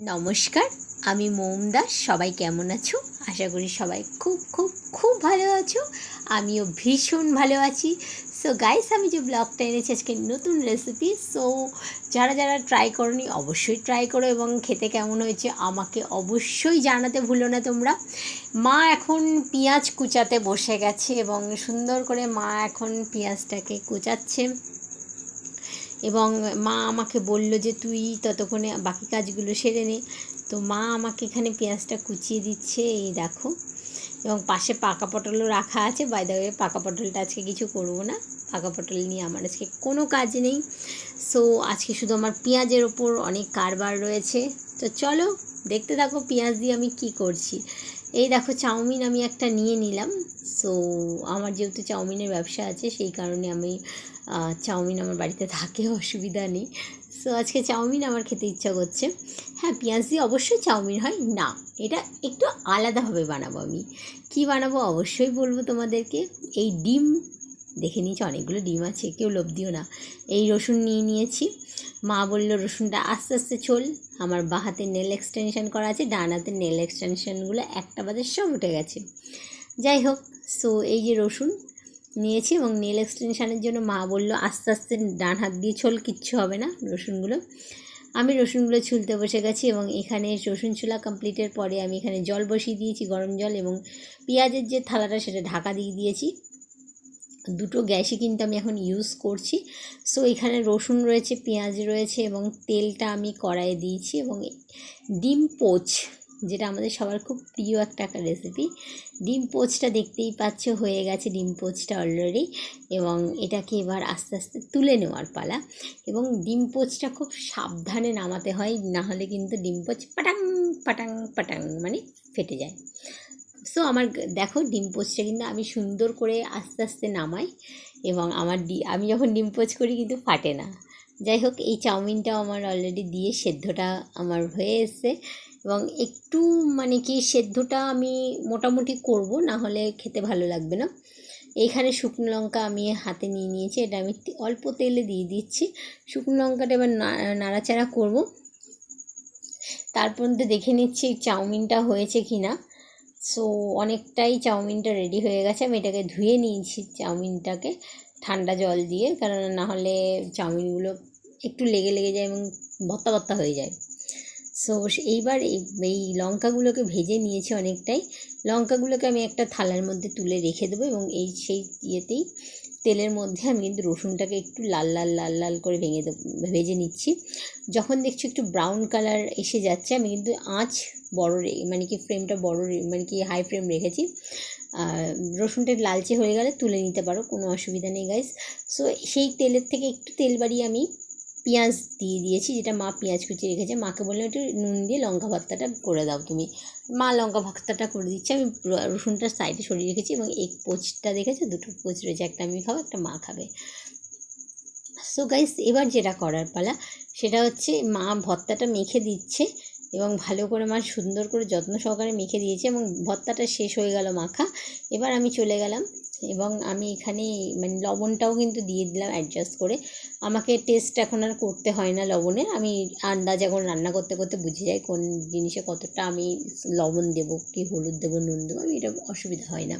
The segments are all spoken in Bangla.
নমস্কার, আমি মোম দাস, সবাই কেমন আছো? আশা করি সবাই খুব খুব খুব ভালো আছো। আমিও ভীষণ ভালো আছি। সো গাইস আমি যে ব্লগটা এনেছি, আজকে নতুন রেসিপি সো যারা যারা ট্রাই করনি, অবশ্যই ট্রাই করো এবং খেতে কেমন হয়েছে আমাকে অবশ্যই জানাতে ভুলো না তোমরা। মা এখন পেঁয়াজ কুচাতে বসে গেছে এবং সুন্দর করে মা এখন পেঁয়াজটাকে কুচাচ্ছে। এবং মা আমাকে বলল যে, তুই ততক্ষণে বাকি কাজগুলো সেরে নে। তো মা আমাকে এখানে পেঁয়াজটা কুচিয়ে দিচ্ছে, এই দেখো। এবং পাশে পাকা পটলও রাখা আছে। বাই দ্য ওয়ে পাকা পটলটা আজকে কিছু করব না। পাকা পটল নিয়ে আমার আজকে কোনো কাজ নেই। সো আজকে শুধু আমার পেঁয়াজের ওপর অনেক কারবার রয়েছে। তো চলো, দেখতে থাকো পেঁয়াজ দিয়ে আমি কি করছি। এই দেখো, চাউমিন আমি একটা নিয়ে নিলাম। সো আমার যেহেতু চাউমিনের ব্যবসা আছে, সেই কারণে আমি চাউমিন আমার বাড়িতে থাকে, অসুবিধা নেই। সো আজকে চাউমিন আমার খেতে ইচ্ছা করছে। হ্যাঁ পেঁয়াজ দিয়ে অবশ্যই চাউমিন হয়। না, এটা একটু আলাদাভাবে বানাবো আমি। কি বানাবো অবশ্যই বলব তোমাদেরকে। এই ডিম, দেখে নিয়েছি, অনেকগুলো ডিম আছে, কেউ লোভ দিও না। এই রসুন নিয়ে নিয়েছি। মা বলল, রসুনটা আস্তে আস্তে চল আমার বাঁ হাতে নেল এক্সটেনশন করা আছে, ডান হাতে নেল এক্সটেনশনগুলো একটা বাদে সব উঠে গেছে। যাই হোক সো এই যে রসুন নিয়েছি এবং নেল এক্সটেনশানের জন্য মা বলল, আস্তে আস্তে ডান হাত দিয়ে ছোল, কিচ্ছু হবে না রসুনগুলো। আমি রসুনগুলো ছুলতে বসে গেছি এবং এখানে রসুন ছোলা কমপ্লিটের পরে আমি এখানে জল বসিয়ে দিয়েছি, গরম জল এবং পেঁয়াজের যে থালাটা সেটা ঢাকা দিয়ে দিয়েছি। দুটো গ্যাসই কিন্তু আমি এখন ইউজ করছি। সো এখানে রসুন রয়েছে, পেঁয়াজ রয়েছে এবং তেলটা আমি কড়াইয়ে দিয়েছি এবং ডিম পোচ যেটা আমাদের সবার খুব প্রিয় একটা রেসিপি ডিম পোচটা দেখতেই পাচ্ছ, হয়ে গেছে ডিম পোচটা অলরেডি এবং এটাকে এবার আস্তে আস্তে তুলে নেওয়ার পালা এবং ডিম পোচটা খুব সাবধানে নামাতে হয় না হলে কিন্তু ডিম পোচ পাটাং পাটাং পাটাং মানে ফেটে যায়। সো আমার দেখো ডিম পোচটা কিন্তু আমি সুন্দর করে আস্তে আস্তে নামাই এবং আমার ডি, আমি যখন ডিম পোচ করি কিন্তু ফাটে না। যাই হোক, এই চাউমিনটাও আমার অলরেডি দিয়ে সেদ্ধটা আমার হয়ে এসছে। এবং একটু মানে কি সেদ্ধটা আমি মোটামুটি করব, না হলে খেতে ভালো লাগবে না। এইখানে শুকনো লঙ্কা আমি হাতে নিয়ে নিয়েছি, এটা আমি অল্প তেলে দিয়ে দিচ্ছি। শুকনো লঙ্কাটা এবার নাড়াচাড়া করব। তারপর তো দেখে নিচ্ছি চাউমিনটা হয়েছে কি না। সো, অনেকটাই চাউমিনটা রেডি হয়ে গেছে। আমি এটাকে ধুয়ে নিয়েছি চাউমিনটাকে ঠান্ডা জল দিয়ে, কারণ না হলে চাউমিনগুলো একটু লেগে লেগে যায় এবং ভত্তা ভত্তা হয়ে যায়। সো এইবার এই লঙ্কাগুলোকে ভেজে নিয়েছি অনেকটাই। লঙ্কাগুলোকে আমি একটা থালার মধ্যে তুলে রেখে দেবো এবং এই সেই ইয়েতেই তেলের মধ্যে আমি কিন্তু রসুনটাকে একটু লাল লাল লাল লাল করে ভেঙে দেবো, ভেজে নিচ্ছি। যখন দেখছি একটু ব্রাউন কালার এসে যাচ্ছে, আমি কিন্তু আঁচ বড় রে মানে কি ফ্রেমটা বড় মানে কি হাই ফ্রেম রেখেছি। রসুনটা লালচে হয়ে গেলে তুলে নিতে পারো, কোনো অসুবিধা নেই গাইস সো সেই তেলের থেকে একটু তেল বাড়িয়ে আমি পেঁয়াজ দিয়ে দিয়েছি, যেটা মা পেঁয়াজ কুচিয়ে রেখেছে। মাকে বললাম, একটু নুন দিয়ে লঙ্কা ভর্তাটা করে দাও তুমি। মা লঙ্কা ভর্তাটা করে দিচ্ছে। আমি রসুনটা সাইডে সরিয়ে রেখেছি এবং এই পোচটা দেখেছ? দুটো পোচ রয়েছে, একটা আমি খাব, একটা মা খাবে। সো গাইস এবার যেটা করার পালা, সেটা হচ্ছে মা ভর্তাটা মেখে দিচ্ছে এবং ভালো করে মা সুন্দর করে যত্ন সহকারে মেখে দিয়েছে এবং ভর্তাটা শেষ হয়ে গেল মাখা। এবার আমি চলে গেলাম এবং আমি এখানে মানে লবণটাও কিন্তু দিয়ে দিলাম অ্যাডজাস্ট করে। আমাকে টেস্ট এখন আর করতে হয় না লবণে। আমি আন্দাজ এখন রান্না করতে করতে বুঝে যাই কোন জিনিসে কতটা আমি লবণ দেবো, কি হলুদ দেবো, নুন দেবো, আমি এটা অসুবিধা হয় না।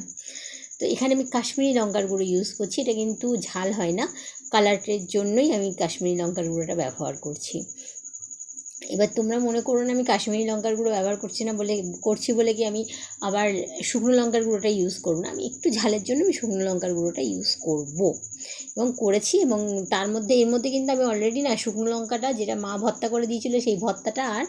তো এখানে আমি কাশ্মীরি লঙ্কার গুঁড়ো ইউজ করছি, এটা কিন্তু ঝাল হয় না। কালারের জন্যই আমি কাশ্মীরি লঙ্কার গুঁড়োটা ব্যবহার করছি। এবার তোমরা মনে করো না আমি কাশ্মীরি লঙ্কার গুঁড়ো ব্যবহার করছি না বলে, করছি বলে কি আমি আবার শুকনো লঙ্কার গুঁড়োটা ইউজ করব না? আমি একটু ঝালের জন্য আমি শুকনো লঙ্কার গুঁড়োটা ইউজ করব। এবং করেছি এবং তার মধ্যে, এর মধ্যে কিন্তু আমি অলরেডি না শুকনো লঙ্কাটা যেটা মা ভর্তা করে দিয়েছিল সেই ভর্তাটা আর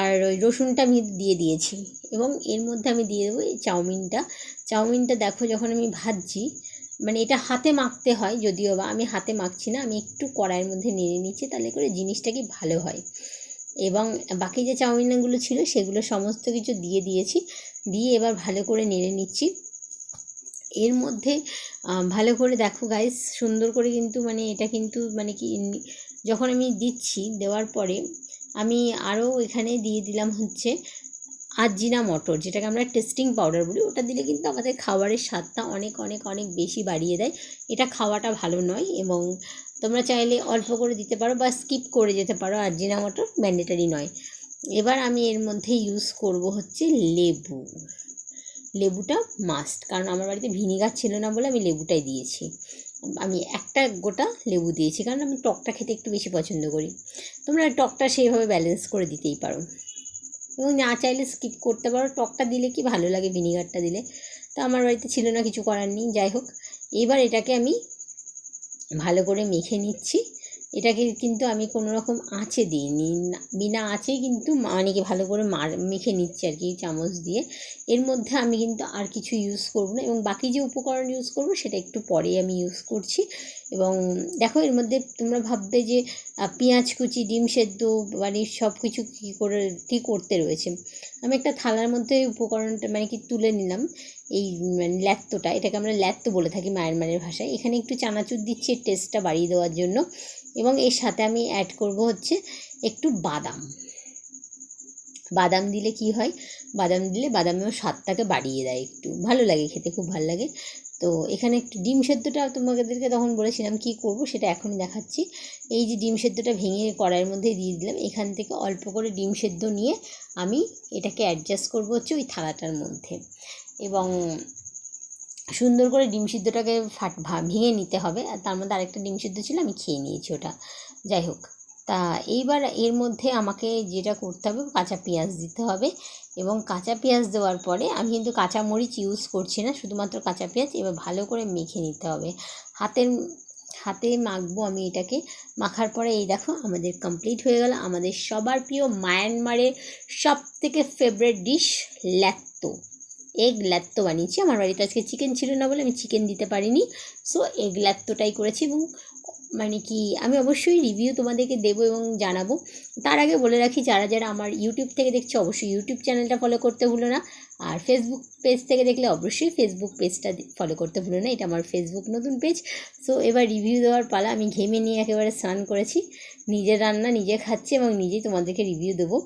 আর ওই রসুনটা আমি দিয়ে দিয়েছি। এবং এর মধ্যে আমি দিয়ে দেবো এই চাউমিনটা। চাউমিনটা দেখো যখন আমি ভাজছি মানে এটা হাতে মাখতে হয় যদিও বা আমি হাতে মাখছি না, আমি একটু কড়াইয়ের মধ্যে নেড়ে নিচ্ছি তাহলে করে জিনিসটা কি ভালো হয়। এবং বাকি যে চাউমিনগুলো ছিল সেগুলো সমস্ত কিছু দিয়ে দিয়েছি, দিয়ে এবার ভালো করে নেড়ে নিচ্ছি। এর মধ্যে ভালো করে দেখো গাইস সুন্দর করে কিন্তু মানে এটা কিন্তু মানে কি যখন আমি দিচ্ছি দেওয়ার পরে আমি আরও এখানে দিয়ে দিলাম হচ্ছে আজিনা মটর, যেটাকে আমরা টেস্টিং পাউডার বলি, ওটা দিলে কিন্তু আমাদের খাবারের স্বাদটা অনেক অনেক অনেক বেশি বাড়িয়ে দেয়। এটা খাওয়াটা ভালো নয় এবং তোমরা চাইলে অল্প করে দিতে পারো বা স্কিপ করে যেতে পারো আজিনা মটর ম্যান্ডেটারি নয়। এবার আমি এর মধ্যে ইউজ করব হচ্ছে লেবু। লেবুটা মাস্ট কারণ আমার বাড়িতে ভিনিগার ছিল না বলে আমি লেবুটাই দিয়েছি। আমি একটা গোটা লেবু দিয়েছি, কারণ আমি টকটা খেতে একটু বেশি পছন্দ করি। তোমরা টকটা সেইভাবে ব্যালেন্স করে দিতেই পারো। এবং না চাইলে স্কিপ করতে পারো। টকটা দিলে কি ভালো লাগে ভিনিগারটা দিলে। তো আমার বাড়িতে ছিল না, কিছু করার নেই। যাই হোক, এবার এটাকে আমি ভালো করে মেখে নিচ্ছি। এটাকে কিন্তু আমি কোনো রকম আঁচে দিইনি। বিনা আঁচেই কিন্তু মানে কি ভালো করে মার, মেখে নিচ্ছি আর কি চামচ দিয়ে। এর মধ্যে আমি কিন্তু আর কিছু ইউজ করব না এবং বাকি যে উপকরণ ইউজ করব সেটা একটু পরেই আমি ইউজ করছি। এবং দেখো এর মধ্যে তোমরা ভাববে যে পেঁয়াজ কুচি, ডিম সেদ্ধ মানে সব কিছু কী করে, কী করতে রয়েছে। আমি একটা থালার মধ্যে উপকরণটা মানে কি তুলে নিলাম। এই মানে ল্যাত্তোটা এটাকে আমরা ল্যাত্ত বলে থাকি মায়ের মায়ের ভাষায়। এখানে একটু চানাচুর দিচ্ছি টেস্টটা বাড়িয়ে দেওয়ার জন্য। এবং এর সাথে আমি অ্যাড করব হচ্ছে একটু বাদাম। বাদাম দিলে কি হয়? বাদাম দিলে বাদামেও স্বাদটাকে বাড়িয়ে দেয় একটু। ভালো লাগে খেতে, খুব ভালো লাগে। তো এখানে একটু ডিম সেদ্ধটা তোমাদেরকে তখন বলেছিলাম কি করব সেটা এখনই দেখাচ্ছি। এই যে ডিম সেদ্ধটা ভেঙে কড়াইয়ের মধ্যে দিয়ে দিলাম, এখান থেকে অল্প করে ডিম সেদ্ধ নিয়ে আমি এটাকে অ্যাডজাস্ট করব হচ্ছে ওই থালাটার মধ্যে। এবং সুন্দর করে ডিম সিদ্ধটাকে ফাট, ভা- ভেঙে নিতে হবে। আর তার মধ্যে আরেকটা ডিম সিদ্ধ ছিল, আমি খেয়ে নিয়েছি ওটা। যাই হোক, তা এইবার এর মধ্যে আমাকে যেটা করতে হবে, কাঁচা পেঁয়াজ দিতে হবে। এবং কাঁচা পেঁয়াজ দেওয়ার পরে আমি কিন্তু কাঁচা মরিচ ইউজ করছি না, শুধুমাত্র কাঁচা পেঁয়াজ এবার ভালো করে মেখে নিতে হবে। হাতের, হাতে মাখবো আমি এটাকে। মাখার পরে এই দেখো, আমাদের কমপ্লিট হয়ে গেল। আমাদের সবার প্রিয় মায়ানমারের সব থেকে ফেভারেট ডিশ ল্যাত্তো। এগ ল্যাত্তো বানিয়েছি। আমার বাড়িতে আজকে চিকেন ছিল না বলে আমি চিকেন দিতে পারিনি। সো এগ ল্যাত্তোটাই করেছি এবং মানে কি, আমি অবশ্যই রিভিউ তোমাদেরকে দেবো এবং জানাব। তার আগে বলে রাখি, যারা যারা আমার ইউটিউব থেকে দেখছে, অবশ্যই ইউটিউব চ্যানেলটা ফলো করতে ভুলো না। আর ফেসবুক পেজ থেকে দেখলে অবশ্যই ফেসবুক পেজটা ফলো করতে ভুলো না। এটা আমার ফেসবুক নতুন পেজ সো এবার রিভিউ দেওয়ার পালা, আমি ঘেমে নিয়ে একেবারে স্নান করেছি। নিজের রান্না নিজে খাচ্ছি এবং নিজেই তোমাদেরকে রিভিউ দেবো।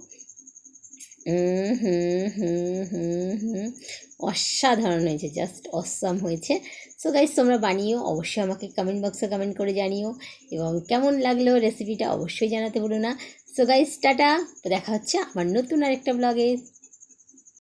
অসাধারণ হয়েছে জাস্ট অসাম হয়েছে। সো গাইজ তোমরা বানিও, অবশ্যই আমাকে কমেন্ট বক্সে কমেন্ট করে জানিও। এবং কেমন লাগল রেসিপিটা অবশ্যই জানাতে ভুলো না। So guys tata. দেখা হচ্ছে আমার নতুন আরেকটা ব্লগে